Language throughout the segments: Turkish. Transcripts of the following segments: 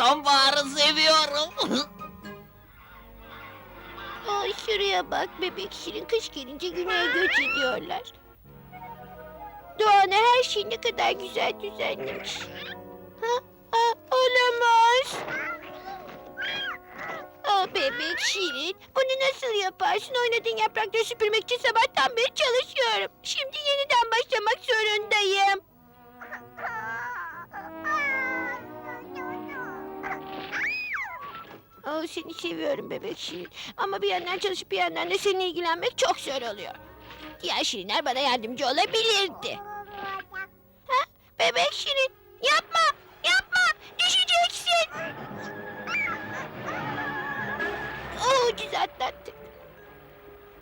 Sonbaharı seviyorum. Ay şuraya bak bebek şirin kış gelince güneye göç ediyorlar. Doğan'a her şey ne kadar güzel düzenlemiş. Ha? Ha, olamaz. Aa, bebek şirin bunu nasıl yaparsın? Oynadığın yaprakları süpürmek için sabahtan beri çalışıyorum. Şimdi seni seviyorum bebek Şirin. Ama bir yandan çalışıp bir yandan da seninle ilgilenmek çok zor oluyor. Diğer Şirinler bana yardımcı olabilirdi. Ha? Bebek Şirin yapma yapma düşeceksin. Oo, ucuz atlattık.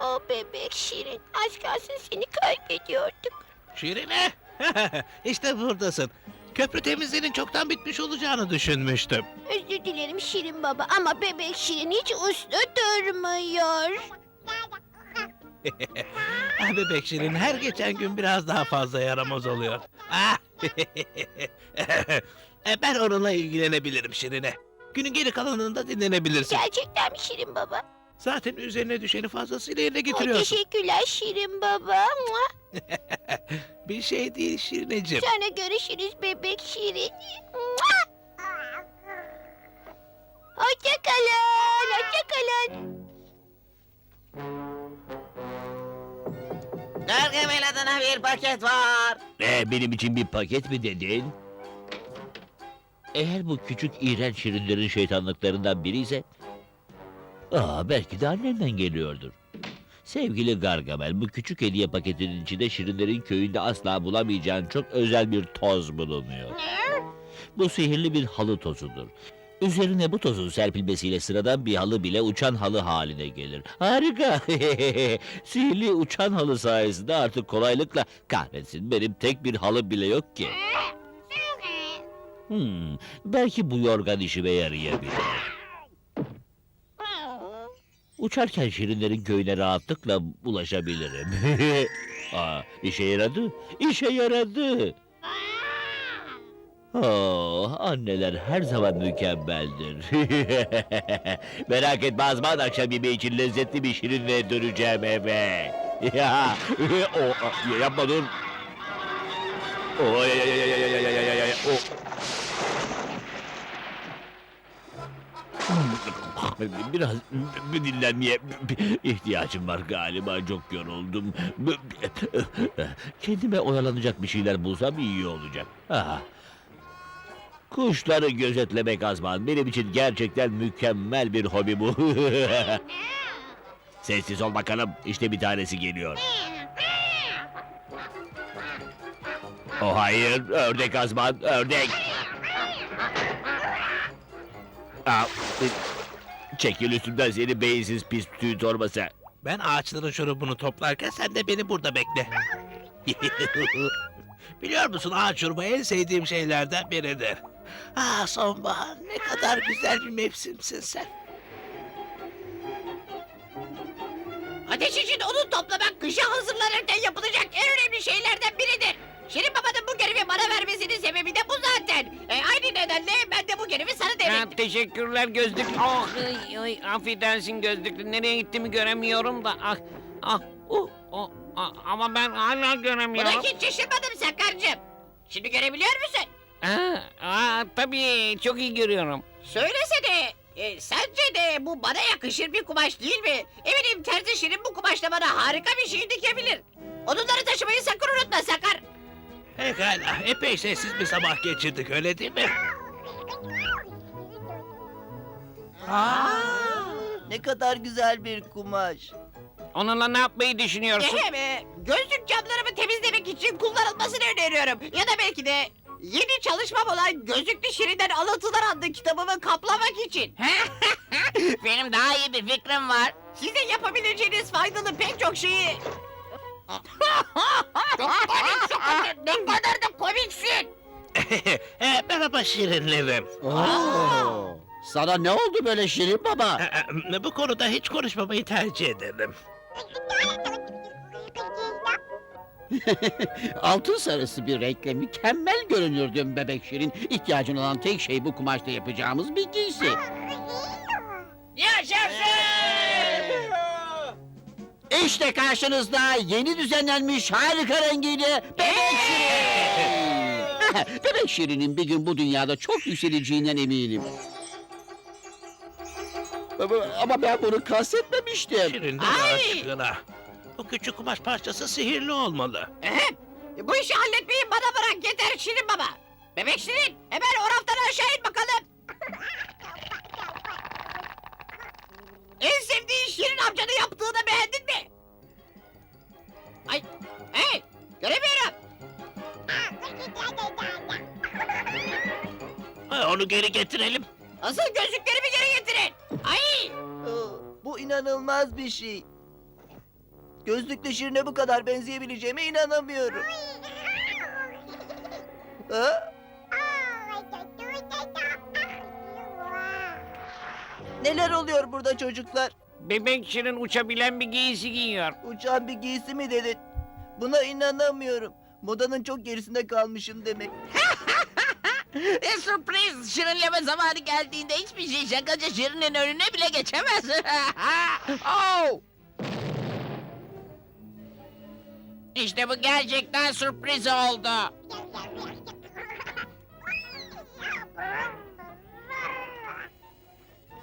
O bebek Şirin az kalsın seni kaybediyorduk. Şirine. işte buradasın. Köprü temizliğinin çoktan bitmiş olacağını düşünmüştüm. Özür dilerim Şirin baba ama bebek Şirin hiç uslu durmuyor. Ah bebek Şirin her geçen gün biraz daha fazla yaramaz oluyor. Ah. E, ben onunla ilgilenebilirim Şirine. Günün geri kalanında dinlenebilirsin. Gerçekten mi Şirin baba? Zaten üzerine düşeni fazlasıyla yerine Ay, getiriyorsun. teşekkürler Şirin baba. Mua. Bir şey değil Şirineciğim. Sonra görüşürüz bebek Şirin. Mua. Hoşça kalın, hoşça kalın. Gargamel adına bir paket var. Ne benim için bir paket mi dedin? Eğer bu küçük iğrenç şirinlerin şeytanlıklarından biri ise... Aa, belki de annenden geliyordur. Sevgili Gargamel, bu küçük hediye paketinin içinde şirinlerin köyünde asla bulamayacağın çok özel bir toz bulunuyor. Bu sihirli bir halı tozudur. Üzerine bu tozun serpilmesiyle sıradan bir halı bile uçan halı haline gelir. Harika! Sihirli uçan halı sayesinde artık kolaylıkla kahretsin benim tek bir halı bile yok ki. Hmm, belki bu yorgan işime yarayabilir. Uçarken şirinlerin köyüne rahatlıkla ulaşabilirim. Aa, işe yaradı, işe yaradı. Oh, anneler her zaman mükemmeldir. Merak etme Azman akşam yemeği için lezzetli bir şirinle döneceğim eve. Ya, o, yapma dur. O, ay, ay, ay, ay, ay, ay, ay, ay, ay, o. Biraz bir dinlenmeye ihtiyacım var galiba çok yoruldum. Kendime oyalanacak bir şeyler bulsam iyi olacak. Ah. Kuşları gözetlemek Azman benim için gerçekten mükemmel bir hobi bu. Sessiz ol bakalım işte bir tanesi geliyor. O hayır ördek Azman ördek. Aa, çekil üstümden seni beyinsiz pis tüy torbası. Ben ağaçların şurubunu toplarken sen de beni burada bekle. Biliyor musun ağaç şurubu en sevdiğim şeylerden biridir. Ah sonbahar ne kadar güzel bir mevsimsin sen. Ateş için odun toplamak kışa hazırlanırken yapılacak en önemli şeylerden biridir. Şirin babanın bu görevi bana vermesinin sebebi de bu zaten. E, aynı nedenle ben görevi sana Ha, devrettim. teşekkürler gözlük. Ah, ay, ay, affedersin gözlüklü. Nereye gittiğimi göremiyorum da. Ah, ah, uh, oh, ah, ama ben hala göremiyorum. Buna hiç şaşırmadım Sakarcığım. Şimdi görebiliyor musun? Ha, aa, tabii çok iyi görüyorum. Söylesene. E, sence de bu bana yakışır bir kumaş değil mi? Eminim terzi Şirin bu kumaşla bana harika bir şey dikebilir. Odunları taşımayı sakın unutma Sakar. Pekala epey sessiz bir sabah geçirdik öyle değil mi? Ne kadar güzel bir kumaş. Onunla ne yapmayı düşünüyorsun? Ehem, e, gözlük camlarımı temizlemek için kullanılmasını öneriyorum. Ya da belki de yeni çalışmam olan Gözlüklü Şirin'den Alıntılar adlı kitabımı kaplamak için. Benim daha iyi bir fikrim var. Sizin yapabileceğiniz faydalı pek çok şeyi... çok komiksin. Ne kadar da komiksin. Merhaba şirinlerim. Oo. Sana ne oldu böyle Şirin Baba? E, e, bu konuda hiç konuşmamayı tercih ederim. Altın sarısı bir renkle mükemmel görünürdün bebek Şirin. İhtiyacın olan tek şey bu kumaşta yapacağımız bir giysi. İşte karşınızda yeni düzenlenmiş harika rengiyle Bebek. Bebek Şirin'in bir gün bu dünyada çok yükseleceğinden eminim. Ama, ama ben bunu kastetmemiştim. Şirin Ay! aşkına. Bu küçük kumaş parçası sihirli olmalı. Ehem. Bu işi halletmeyi bana bırak yeter Şirin baba. Bebek Şirin hemen o raftan aşağı in bakalım. en sevdiğin Şirin amcanın yaptığını beğendin mi? Ay, hey, göremiyorum. Onu geri getirelim. Asıl gözlüklerimi geri getirin. Ay, Bu inanılmaz bir şey. Gözlükle Şirin'e bu kadar benzeyebileceğime inanamıyorum. Ha? Neler oluyor burada çocuklar? Bebek Şirin uçabilen bir giysi giyiyor. Uçan bir giysi mi dedin? Buna inanamıyorum. Modanın çok gerisinde kalmışım demek. E sürpriz! Şirinleme zamanı geldiğinde hiçbir şey şakacı Şirin'in önüne bile geçemez. oh! İşte bu gerçekten sürpriz oldu.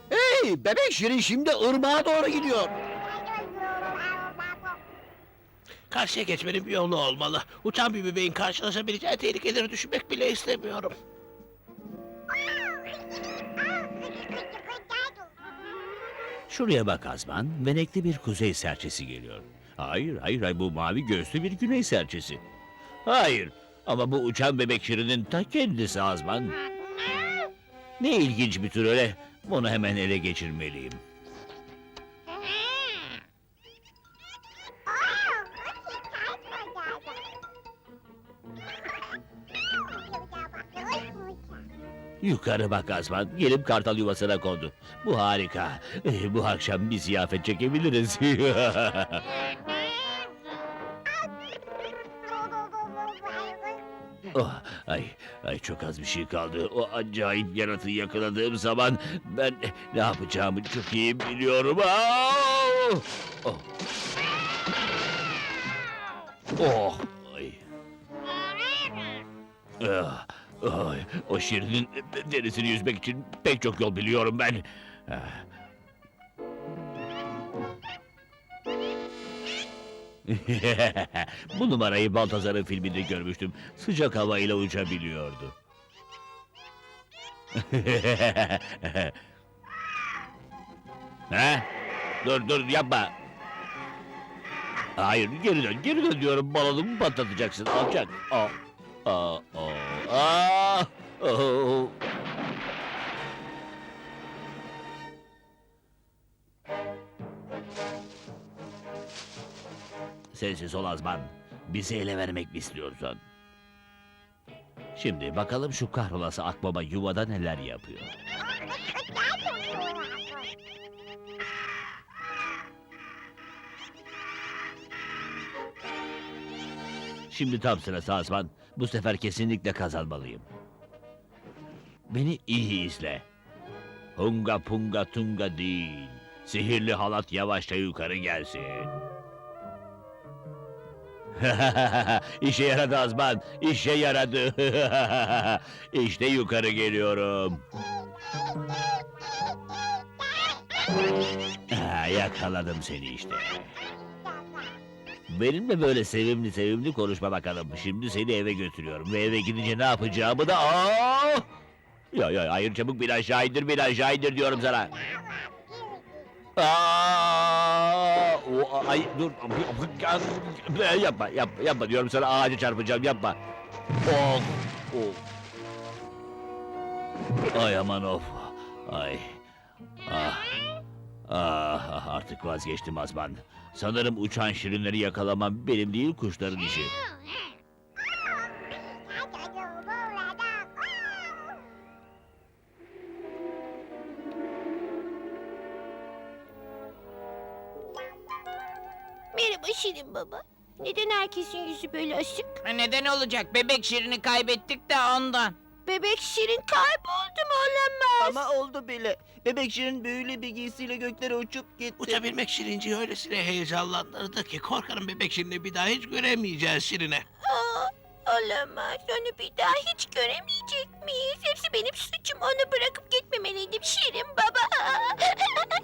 Hey bebek Şirin şimdi ırmağa doğru gidiyor. Karşıya geçmenin bir yolu olmalı. Uçan bir bebeğin karşılaşabileceği tehlikeleri düşünmek bile istemiyorum. Şuraya bak Azman, benekli bir kuzey serçesi geliyor. Hayır, hayır, hayır, bu mavi göğüslü bir güney serçesi. Hayır, ama bu uçan bebek şirinin ta kendisi Azman. Ne ilginç bir tür öyle. Bunu hemen ele geçirmeliyim. Yukarı bak Azman, gelip kartal yuvasına kondu. Bu harika. Eh, Bu akşam bir ziyafet çekebiliriz. oh, ay, ay çok az bir şey kaldı. O acayip yaratığı yakaladığım zaman ben ne yapacağımı çok iyi biliyorum. Ah! Oh. Oh, ay. Ah, ay, o şirinin derisini yüzmek için pek çok yol biliyorum ben. Ah. Bu numarayı Baltazar'ın filminde görmüştüm. Sıcak havayla uçabiliyordu. ha? Dur dur yapma. Hayır geri dön geri dön diyorum balonumu patlatacaksın alçak. Aa, aa, aa, aa, oo. Sensiz ol Azman. Bizi ele vermek mi istiyorsun? Şimdi bakalım şu kahrolası akbaba yuvada neler yapıyor. Şimdi tam sırası Azman. Bu sefer kesinlikle kazanmalıyım. Beni iyi izle. Hunga punga tunga değil. Sihirli halat yavaşça yukarı gelsin. İşe yaradı Azman, işe yaradı. işte yukarı geliyorum. Ha, yakaladım seni işte. Benimle böyle sevimli sevimli konuşma bakalım. Şimdi seni eve götürüyorum ve eve gidince ne yapacağımı da... Aa! Ya ya hayır çabuk bir aşağı indir bir aşağı indir diyorum sana. Aa! Ay dur. Yapma yapma yapma diyorum sana ağaca çarpacağım yapma. Of. Of. Ay aman of. Ay. Ah. Ah artık vazgeçtim Azman. Sanırım uçan şirinleri yakalamam benim değil kuşların işi. Merhaba Şirin baba. Neden herkesin yüzü böyle asık? Neden olacak? Bebek Şirin'i kaybettik de ondan. Bebek Şirin kayboldu. Ama oldu bile. Bebek Şirin büyülü bir giysiyle göklere uçup gitti. Uçabilmek Şirinci'yi öylesine heyecanlandırdı ki korkarım bebek Şirin'i bir daha hiç göremeyeceğiz Şirin'e. Aa, olamaz. Onu bir daha hiç göremeyecek miyiz? Hepsi benim suçum. Onu bırakıp gitmemeliydim Şirin baba.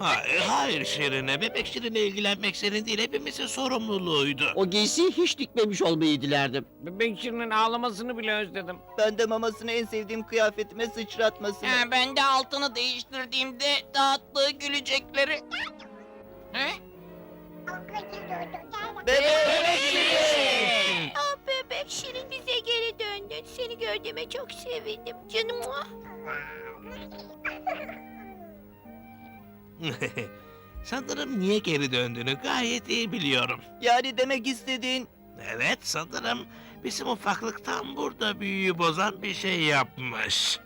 Hayır, hayır Şirin'e. Bebek Şirin'le ilgilenmek senin değil hepimizin sorumluluğuydu. O giysiyi hiç dikmemiş olmayı dilerdim. Bebek Şirin'in ağlamasını bile özledim. Ben de mamasını en sevdiğim kıyafetime sıçratmasını. Ha, ben de altını değiştirdiğimde dağıttığı gülecekleri. He? Bebek Şirin! Döndün. Seni gördüğüme çok sevindim canım. Muah. sanırım niye geri döndüğünü gayet iyi biliyorum. Yani demek istediğin Evet sanırım bizim ufaklıktan burada büyüyü bozan bir şey yapmış.